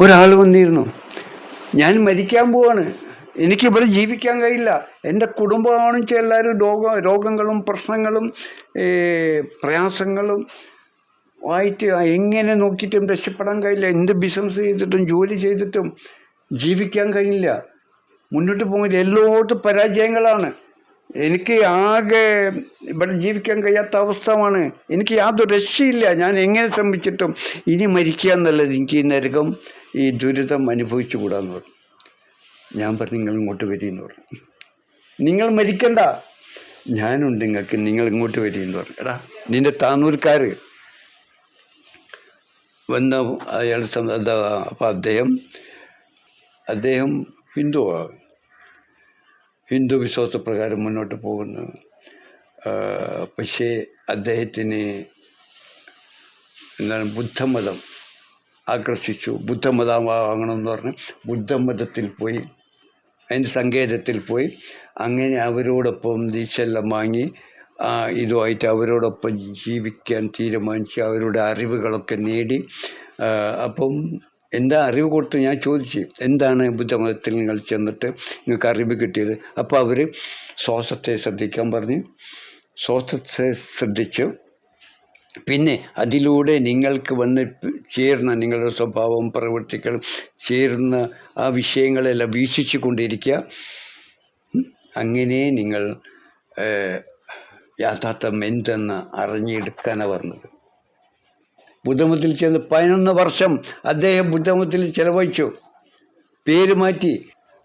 ഒരാൾ വന്നിരുന്നു. ഞാൻ മരിക്കാൻ പോവാണ്. എനിക്ക് ഇവിടെ ജീവിക്കാൻ കഴിയില്ല. എന്റെ കുടുംബമാണെന്ന് എല്ലാവരും രോഗ രോഗങ്ങളും പ്രശ്നങ്ങളും പ്രയാസങ്ങളും ആയിട്ട് എങ്ങനെ നോക്കിയിട്ടും രക്ഷപ്പെടാൻ കഴിയില്ല. എന്ത് ബിസിനസ് ചെയ്തിട്ടും ജോലി ചെയ്തിട്ടും ജീവിക്കാൻ കഴിയില്ല. മുന്നോട്ട് പോകുന്നില്ല എല്ലായിടത്തും പരാജയങ്ങളാണ്. എനിക്ക് ആകെ ഇവിടെ ജീവിക്കാൻ കഴിയാത്ത അവസ്ഥമാണ്. എനിക്ക് യാതൊരു രക്ഷയില്ല. ഞാൻ എങ്ങനെ ശ്രമിച്ചിട്ടും ഇനി മരിക്കുക എന്നുള്ളത് എനിക്ക് ഈ നരകം ഈ ദുരിതം അനുഭവിച്ചു കൂടാന്ന് പറഞ്ഞു. ഞാൻ പറഞ്ഞു നിങ്ങൾ ഇങ്ങോട്ട് വരീന്ന് പറഞ്ഞു. നിങ്ങൾ മരിക്കണ്ട. ഞാനുണ്ട് നിങ്ങൾക്ക് നിങ്ങൾ ഇങ്ങോട്ട് വരീന്ന് പറഞ്ഞു. എടാ നിന്റെ താന്നൂർക്കാർ വന്ന അയാൾ അപ്പം അദ്ദേഹം അദ്ദേഹം ഹിന്ദുവാണ് ഹിന്ദു വിശ്വാസപ്രകാരം മുന്നോട്ട് പോകുന്നു. പക്ഷേ അദ്ദേഹത്തിന് എന്താണ് ബുദ്ധമതം. ആകർഷിച്ചു. ബുദ്ധമതം വാങ്ങണമെന്ന് പറഞ്ഞ് ബുദ്ധമതത്തിൽ പോയി. അതിന്റെ സങ്കേതത്തിൽ പോയി. അങ്ങനെ അവരോടൊപ്പം ദീക്ഷെല്ലാം വാങ്ങി ഇതുമായിട്ട് അവരോടൊപ്പം ജീവിക്കാൻ തീരുമാനിച്ച് അവരുടെ അറിവുകളൊക്കെ നേടി. അപ്പം എന്താ അറിവ് കൊടുത്ത് ഞാൻ ചോദിച്ചു എന്താണ് ബുദ്ധമതത്തിൽ നിങ്ങൾ ചെന്നിട്ട് നിങ്ങൾക്ക് അറിവ് കിട്ടിയത്? അപ്പോൾ അവർ ശ്വാസത്തെ ശ്രദ്ധിക്കാൻ പറഞ്ഞു. ശ്വാസത്തെ ശ്രദ്ധിച്ചു. പിന്നെ അതിലൂടെ നിങ്ങൾക്ക് വന്ന് ചേർന്ന നിങ്ങളുടെ സ്വഭാവം പ്രവൃത്തികളും ചേർന്ന ആ വിഷയങ്ങളെല്ലാം വീക്ഷിച്ചു കൊണ്ടിരിക്കുക അങ്ങനെ നിങ്ങൾ യാഥാർത്ഥ്യം എന്തെന്ന് അറിഞ്ഞെടുക്കാനാണ് പറഞ്ഞത്. ബുദ്ധമത്തിൽ ചെന്ന് പതിനൊന്ന് വർഷം അദ്ദേഹം ബുദ്ധമത്തിൽ ചെലവഴിച്ചു. പേര് മാറ്റി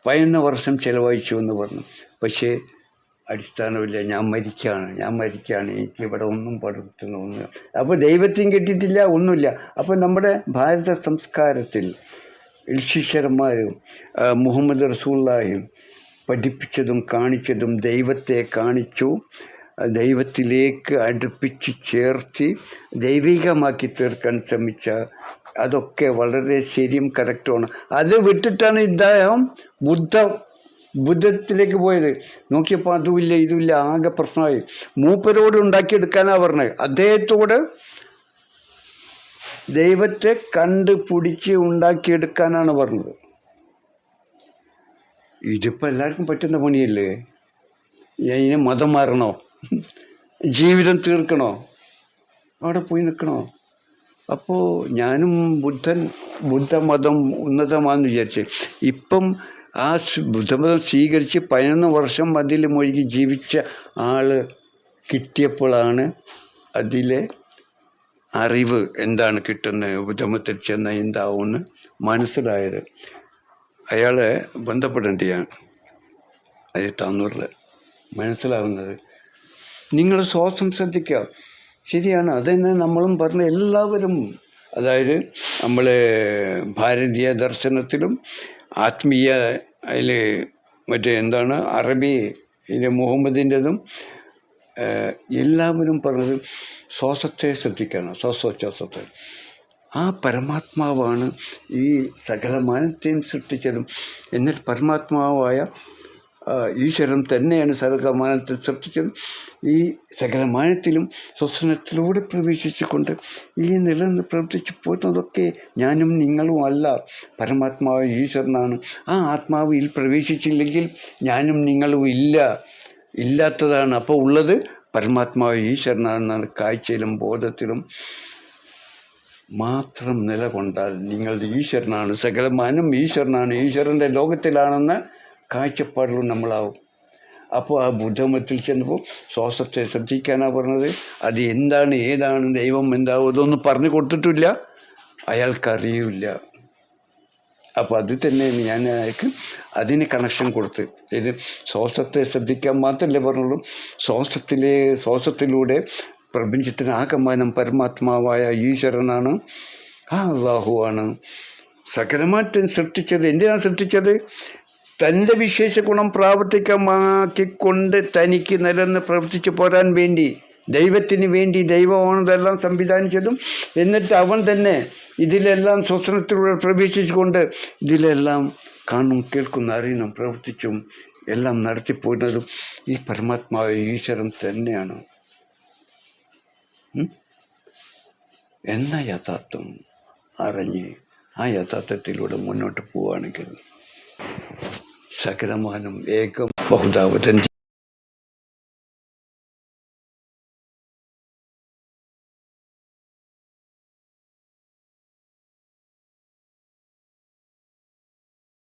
പതിനൊന്ന് വർഷം ചെലവഴിച്ചു എന്ന് പറഞ്ഞു. പക്ഷേ അടിസ്ഥാനമില്ല. ഞാൻ മരിക്കുകയാണ് ഞാൻ മരിക്കുകയാണ് എനിക്ക് ഇവിടെ ഒന്നും പഠിത്തുന്ന ഒന്നും അപ്പോൾ ദൈവത്തെയും കിട്ടിയിട്ടില്ല ഒന്നുമില്ല. അപ്പോൾ നമ്മുടെ ഭാരത സംസ്കാരത്തിൽ ശിഷ്യന്മാരും മുഹമ്മദ് റസൂള്ളായും പഠിപ്പിച്ചതും കാണിച്ചതും ദൈവത്തെ കാണിച്ചു ദൈവത്തിലേക്ക് അടുപ്പിച്ച് ചേർത്തി ദൈവികമാക്കി തീർക്കാൻ ശ്രമിച്ച അതൊക്കെ വളരെ ശരിയും കറക്റ്റുമാണ്. അത് വിട്ടിട്ടാണ് ഇദ്ദേഹം ബുദ്ധ ബുദ്ധത്തിലേക്ക് പോയത്. നോക്കിയപ്പോൾ അതുമില്ല ഇതുമില്ല ആകെ പ്രശ്നമായി. മൂപ്പരോട് ഉണ്ടാക്കിയെടുക്കാനാണ് പറഞ്ഞത്. അദ്ദേഹത്തോട് ദൈവത്തെ കണ്ടുപിടിച്ച് ഉണ്ടാക്കിയെടുക്കാനാണ് പറഞ്ഞത്. ഇതിപ്പോൾ എല്ലാവർക്കും പറ്റുന്ന പണിയല്ലേ? ഇതിന് മതം മാറണോ? ജീവിതം തീർക്കണോ? അവിടെ പോയി നിൽക്കണോ? അപ്പോൾ ഞാനും ബുദ്ധൻ ബുദ്ധമതം ഉന്നതമാണെന്ന് വിചാരിച്ച്. ഇപ്പം ആ ബുദ്ധമതം സ്വീകരിച്ച് പതിനൊന്ന് വർഷം അതിൽ മുഴുകി ജീവിച്ച ആൾ കിട്ടിയപ്പോഴാണ് അതിലെ അറിവ് എന്താണ് കിട്ടുന്നത്. ബുദ്ധമതത്തിൽ ചെന്ന എന്താവുമെന്ന് മനസ്സിലായത്. അയാളെ ബന്ധപ്പെടേണ്ടിയാണ്. അതിൽ അത് താന്നൂറിൽ മനസ്സിലാവുന്നത്. നിങ്ങൾ ശ്വാസം ശ്രദ്ധിക്കുക. ശരിയാണ്. അതന്നെ നമ്മളും പറഞ്ഞ എല്ലാവരും അതായത് നമ്മൾ ഭാരതീയ ദർശനത്തിലും ആത്മീയ അതിൽ മറ്റേ എന്താണ്? അറബി ഇതിന്റെ മുഹമ്മദിന്റെതും എല്ലാവരും പറഞ്ഞത് ശ്വാസത്തെ ശ്രദ്ധിക്കണം ശ്വാസോച്ഛ്വാസത്തെ. ആ പരമാത്മാവാണ് ഈ സകലമാനത്തെയും സൃഷ്ടിച്ചതും. എന്നിട്ട് പരമാത്മാവായ ഈശ്വരൻ തന്നെയാണ് സകലമാനത്തിൽ സൃഷ്ടിച്ചത്. ഈ സകലമാനത്തിലും സ്വസ്നത്തിലൂടെ പ്രവേശിച്ചുകൊണ്ട് ഈ നിലനിന്ന് പ്രവർത്തിച്ചു പോരുന്നതൊക്കെ ഞാനും നിങ്ങളും അല്ല. പരമാത്മാവ് ഈശ്വരനാണ്. ആ ആത്മാവ് ഇതിൽ പ്രവേശിച്ചില്ലെങ്കിൽ ഞാനും നിങ്ങളും ഇല്ല. ഇല്ലാത്തതാണ്. അപ്പോൾ ഉള്ളത് പരമാത്മാവ് ഈശ്വരനാണെന്നാണ് കാഴ്ചയിലും ബോധത്തിലും. മാത്രം നിലകൊണ്ടാൽ നിങ്ങൾ ഈശ്വരനാണ്. സകലമാനം ഈശ്വരനാണ്. ഈശ്വരന്റെ ലോകത്തിലാണെന്ന കാഴ്ചപ്പാടിലും നമ്മളാവും. അപ്പോൾ ആ ബുദ്ധമത്തിൽ ചെന്നപ്പോൾ ശ്വാസത്തെ ശ്രദ്ധിക്കാനാണ് പറഞ്ഞത്. അത് എന്താണ് ഏതാണ് ദൈവം എന്താവും ഇതൊന്നും പറഞ്ഞു കൊടുത്തിട്ടില്ല. അയാൾക്കറിയില്ല. അപ്പോൾ അത് തന്നെ ഞാൻ അയാൾക്ക് അതിന് കണക്ഷൻ കൊടുത്ത്. ഇത് ശ്വാസത്തെ ശ്രദ്ധിക്കാൻ മാത്രമല്ലേ പറഞ്ഞുള്ളൂ. ശ്വാസത്തിലെ ശ്വാസത്തിലൂടെ പ്രപഞ്ചത്തിന് ആകമാനം പരമാത്മാവായ ഈശ്വരനാണ്. ആ അള്ളാഹുവാണ്. സകലമാറ്റം സൃഷ്ടിച്ചത്. എന്തിനാണ് സൃഷ്ടിച്ചത്? തന്റെ വിശേഷ ഗുണം പ്രാവർത്തികമാക്കിക്കൊണ്ട് തനിക്ക് നിലനിന്ന് പ്രവർത്തിച്ചു പോരാൻ വേണ്ടി ദൈവത്തിന് വേണ്ടി ദൈവമാണ് ഇതെല്ലാം സംവിധാനിച്ചതും എന്നിട്ട് അവൻ തന്നെ ഇതിലെല്ലാം സ്വപ്നത്തിലൂടെ പ്രവേശിച്ചുകൊണ്ട് ഇതിലെല്ലാം കാണും കേൾക്കുന്ന അറിയണം പ്രവർത്തിച്ചും എല്ലാം നടത്തിപ്പോയിരുന്നതും ഈ പരമാത്മാവ് ഈശ്വരൻ തന്നെയാണ്? എന്ന യഥാർത്ഥം അറിഞ്ഞ് ആ യഥാർത്ഥത്തിലൂടെ മുന്നോട്ട് പോവുകയാണെങ്കിൽ സകലമാനം ഏകം ബഹുദാവതൻ